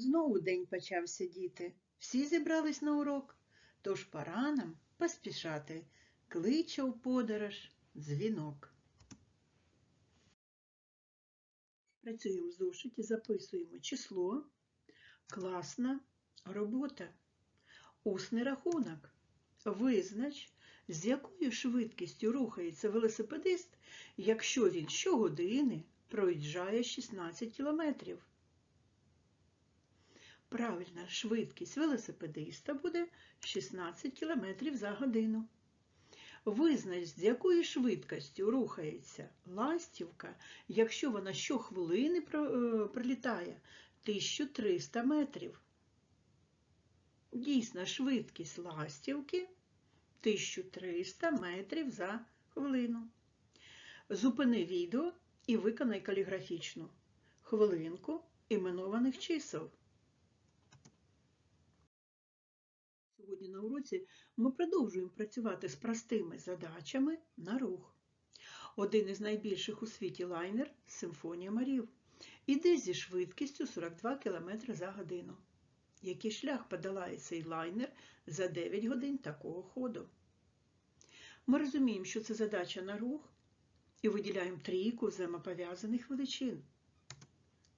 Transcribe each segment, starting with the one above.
Знову день почався, діти. Всі зібрались на урок, тож пора нам поспішати. Кличе у подорож дзвінок. Працюємо в зошиті, записуємо число, класна робота, усний рахунок. Визнач, з якою швидкістю рухається велосипедист, якщо він щогодини проїжджає 16 кілометрів. Правильна швидкість велосипедиста буде 16 км за годину. Визнач, з якою швидкістю рухається ластівка, якщо вона щохвилини е, пролітає 1300 метрів. Дійсна швидкість ластівки 1300 метрів за хвилину. Зупини відео і виконай каліграфічну хвилинку іменованих чисел. Сьогодні на уроці ми продовжуємо працювати з простими задачами на рух. Один із найбільших у світі лайнер Симфонія Марів іде зі швидкістю 42 км за годину. Який шлях подолає цей лайнер за 9 годин такого ходу? Ми розуміємо, що це задача на рух і виділяємо трійку взаємопов'язаних величин.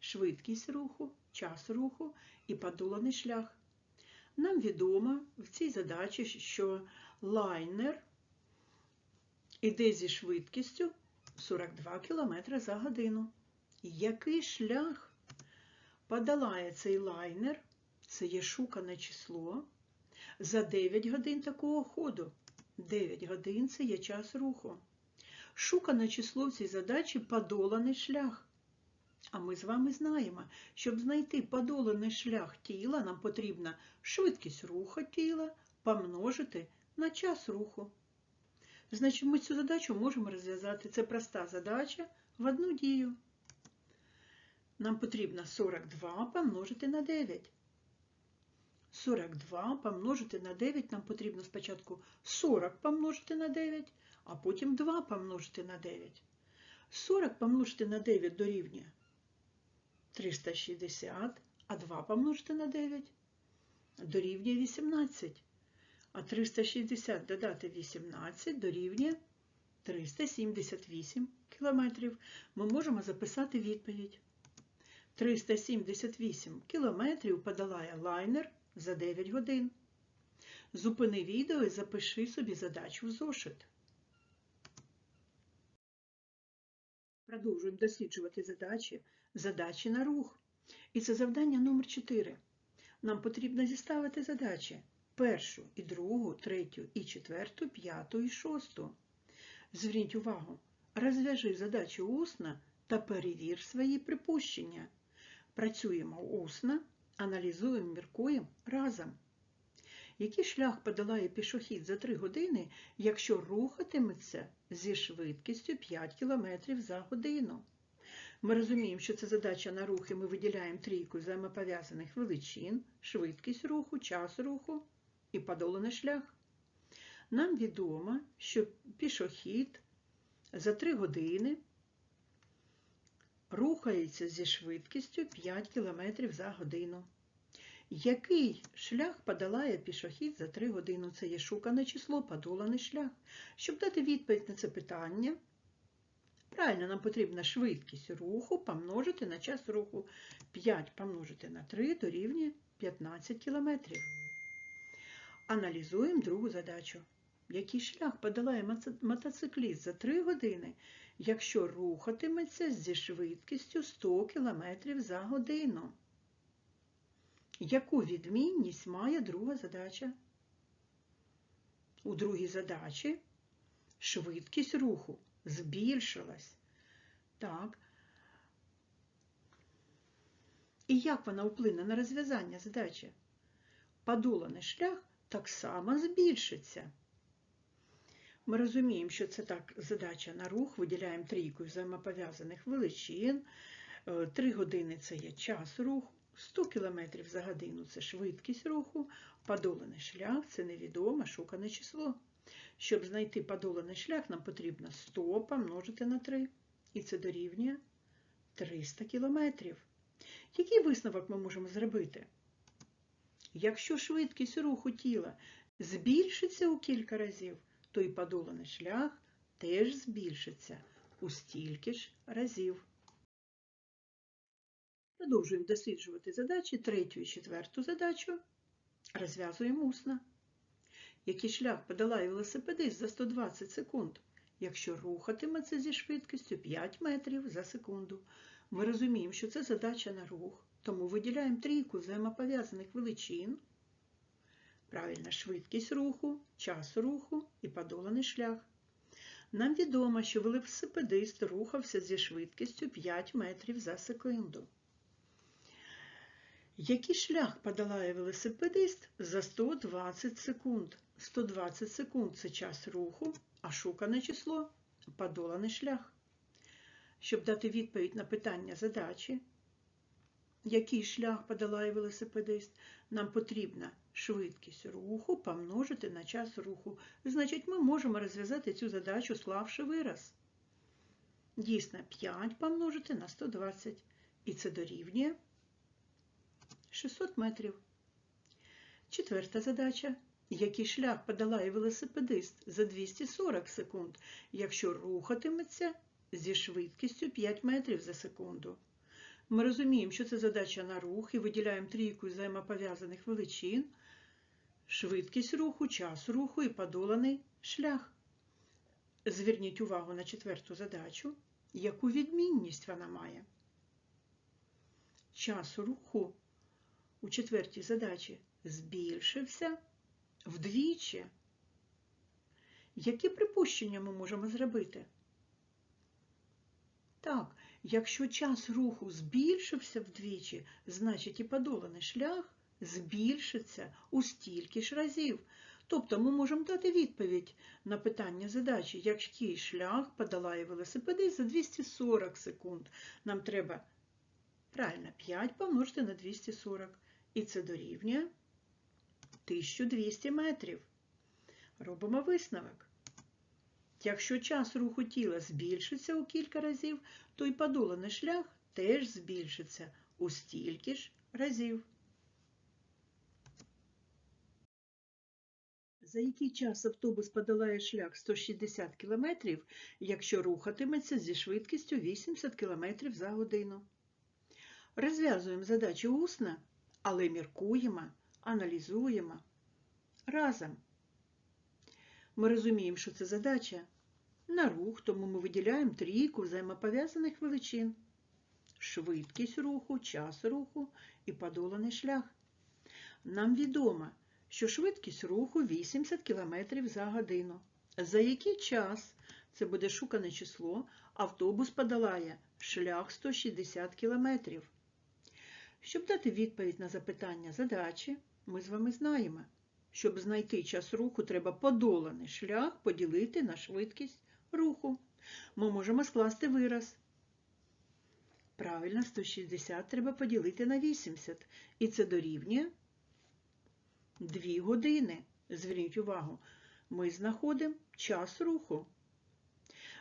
Швидкість руху, час руху і подоланий шлях. Нам відомо в цій задачі, що лайнер іде зі швидкістю 42 км за годину. Який шлях подолає цей лайнер, це є шукане число, за 9 годин такого ходу. 9 годин це є час руху. Шукане число в цій задачі подоланий шлях. А ми з вами знаємо, щоб знайти подоланий шлях тіла, нам потрібна швидкість руху тіла помножити на час руху. Значить, ми цю задачу можемо розв'язати. Це проста задача в одну дію. Нам потрібно 42 помножити на 9. 42 помножити на 9 нам потрібно спочатку 40 помножити на 9, а потім 2 помножити на 9. 40 помножити на 9 дорівнює 360, а 2 помножити на 9 дорівнює 18. А 360 додати 18 дорівнює 378 кілометрів. Ми можемо записати відповідь. 378 кілометрів подолає лайнер за 9 годин. Зупини відео і запиши собі задачу в зошит. Продовжуємо досліджувати задачі, задачі на рух. І це завдання номер 4. Нам потрібно зіставити задачі першу і другу, третю і четверту, п'яту і шосту. Зверніть увагу, розв'яжи задачу усно та перевір свої припущення. Працюємо усно, аналізуємо, міркуємо разом. Який шлях подолає пішохід за 3 години, якщо рухатиметься зі швидкістю 5 км за годину? Ми розуміємо, що це задача на рух, і ми виділяємо трійку взаємопов'язаних величин, швидкість руху, час руху і подоланий шлях. Нам відомо, що пішохід за 3 години рухається зі швидкістю 5 км за годину. Який шлях подолає пішохід за 3 години? Це є шукане число, подоланий шлях. Щоб дати відповідь на це питання, правильно, нам потрібна швидкість руху помножити на час руху. 5 помножити на 3 дорівнює 15 км. Аналізуємо другу задачу. Який шлях подолає мотоцикліст за 3 години, якщо рухатиметься зі швидкістю 100 км за годину? Яку відмінність має друга задача? У другій задачі швидкість руху збільшилась. Так. І як вона вплине на розв'язання задачі? Подоланий шлях так само збільшиться. Ми розуміємо, що це так задача на рух, виділяємо трійку взаємопов'язаних величин. 3 години це є час руху. 100 км за годину це швидкість руху, подоланий шлях це невідоме шукане число. Щоб знайти подоланий шлях, нам потрібно 100 помножити на 3, і це дорівнює 300 км. Який висновок ми можемо зробити? Якщо швидкість руху тіла збільшиться у кілька разів, то і подоланий шлях теж збільшиться у стільки ж разів. Продовжуємо досліджувати задачі, третю і четверту задачу. Розв'язуємо усно. Який шлях подолає велосипедист за 120 секунд, якщо рухатиметься зі швидкістю 5 метрів за секунду? Ми розуміємо, що це задача на рух, тому виділяємо трійку взаємопов'язаних величин. Правильна швидкість руху, час руху і подоланий шлях. Нам відомо, що велосипедист рухався зі швидкістю 5 метрів за секунду. Який шлях подолає велосипедист за 120 секунд? 120 секунд це час руху, а шукане число подоланий шлях. Щоб дати відповідь на питання задачі, який шлях подолає велосипедист, нам потрібна швидкість руху помножити на час руху. Значить, ми можемо розв'язати цю задачу, склавши вираз. Дійсно, 5 помножити на 120. І це дорівнює 600 метрів. Четверта задача. Який шлях подолає велосипедист за 240 секунд, якщо рухатиметься зі швидкістю 5 метрів за секунду? Ми розуміємо, що це задача на рух і виділяємо трійку взаємопов'язаних величин, швидкість руху, час руху і подоланий шлях. Зверніть увагу на четверту задачу, яку відмінність вона має. Час руху у четвертій задачі збільшився вдвічі. Які припущення ми можемо зробити? Так, якщо час руху збільшився вдвічі, значить і подоланий шлях збільшиться у стільки ж разів. Тобто ми можемо дати відповідь на питання задачі, який шлях подолає велосипедист за 240 секунд. Нам треба правильно 5 помножити на 240. І це дорівнює 1200 метрів. Робимо висновок. Якщо час руху тіла збільшиться у кілька разів, то й подоланий шлях теж збільшиться у стільки ж разів. За який час автобус подолає шлях 160 км, якщо рухатиметься зі швидкістю 80 км за годину? Розв'язуємо задачу усно, але міркуємо, аналізуємо разом. Ми розуміємо, що це задача на рух, тому ми виділяємо трійку взаємопов'язаних величин. Швидкість руху, час руху і подоланий шлях. Нам відомо, що швидкість руху 80 км за годину. За який час, це буде шукане число, автобус подолає шлях 160 км. Щоб дати відповідь на запитання задачі, ми з вами знаємо, щоб знайти час руху, треба подоланий шлях поділити на швидкість руху. Ми можемо скласти вираз. Правильно, 160 треба поділити на 80. І це дорівнює 2 години. Зверніть увагу, ми знаходимо час руху.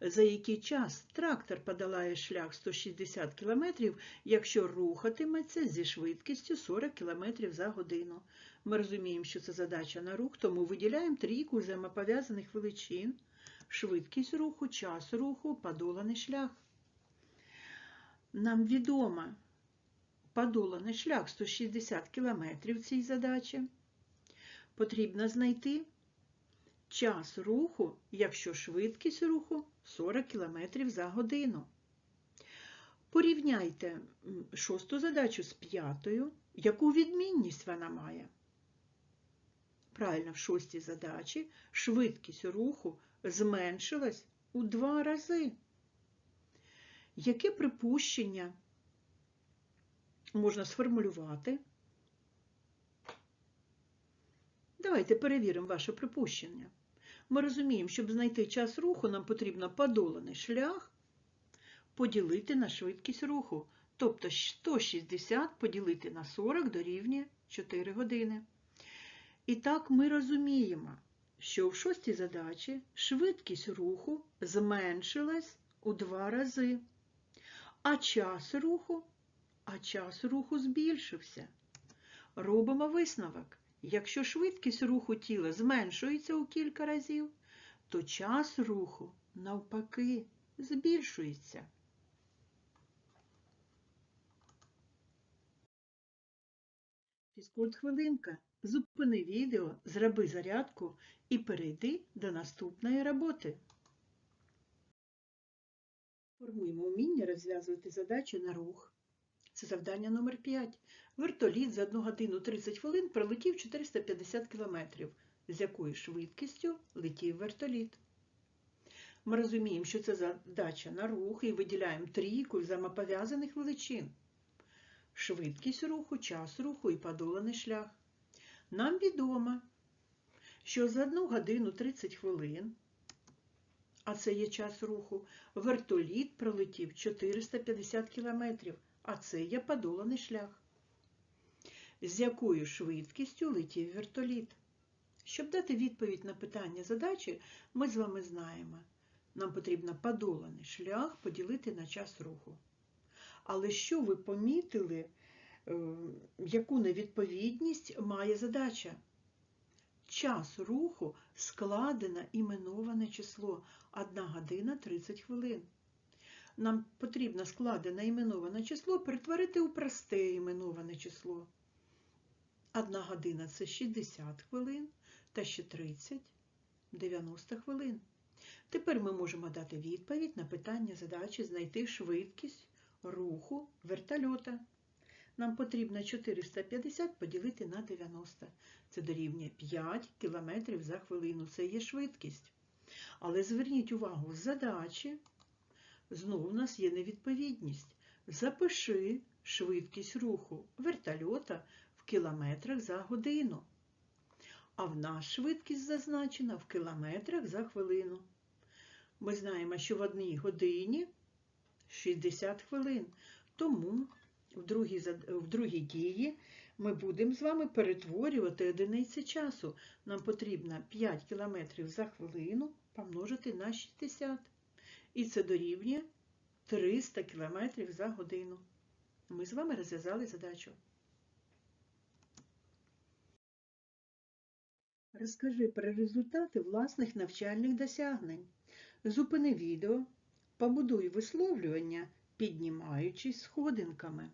За який час трактор подолає шлях 160 км, якщо рухатиметься зі швидкістю 40 км за годину. Ми розуміємо, що це задача на рух, тому виділяємо трійку взаємопов'язаних величин, швидкість руху, час руху, подоланий шлях. Нам відомо подоланий шлях 160 км цій задачі. Потрібно знайти час руху, якщо швидкість руху 40 км за годину. Порівняйте шосту задачу з п'ятою, яку відмінність вона має. Правильно, в шостій задачі швидкість руху зменшилась у два рази. Яке припущення можна сформулювати? Давайте перевіримо ваше припущення. Ми розуміємо, щоб знайти час руху, нам потрібно подоланий шлях поділити на швидкість руху. Тобто 160 поділити на 40 дорівнює 4 години. І так ми розуміємо, що в шостій задачі швидкість руху зменшилась у два рази, а час руху а час руху збільшився. Робимо висновок. Якщо швидкість руху тіла зменшується у кілька разів, то час руху навпаки збільшується. Фізкульт хвилинка. Зупини відео, зроби зарядку і перейди до наступної роботи. Формуємо вміння розв'язувати задачі на рух. Це завдання номер 5. Вертоліт за 1 годину 30 хвилин пролетів 450 км. З якою швидкістю летів вертоліт? Ми розуміємо, що це задача на рух і виділяємо трійку взаємопов'язаних величин. Швидкість руху, час руху і подоланий шлях. Нам відомо, що за 1 годину 30 хвилин, а це є час руху, вертоліт пролетів 450 км, а це є подоланий шлях. З якою швидкістю летів вертоліт? Щоб дати відповідь на питання задачі, ми з вами знаємо, нам потрібно подоланий шлях поділити на час руху. Але що ви помітили, яку невідповідність має задача? Час руху складено іменоване число 1 година 30 хвилин. Нам потрібно складене іменоване число перетворити у просте іменоване число. 1 година це 60 хвилин та ще 30 90 хвилин. Тепер ми можемо дати відповідь на питання задачі знайти швидкість руху вертольота. Нам потрібно 450 поділити на 90. Це дорівнює 5 км за хвилину. Це є швидкість. Але зверніть увагу, задачі знову у нас є невідповідність. Запиши швидкість руху вертольота в кілометрах за годину. А в нас швидкість зазначена в кілометрах за хвилину. Ми знаємо, що в одній годині 60 хвилин. Тому в другій, в другій дії ми будемо з вами перетворювати одиниці часу. Нам потрібно 5 км за хвилину помножити на 60. І це дорівнює 300 км за годину. Ми з вами розв'язали задачу. Розкажи про результати власних навчальних досягнень. Зупини відео, побудуй висловлювання, піднімаючись сходинками.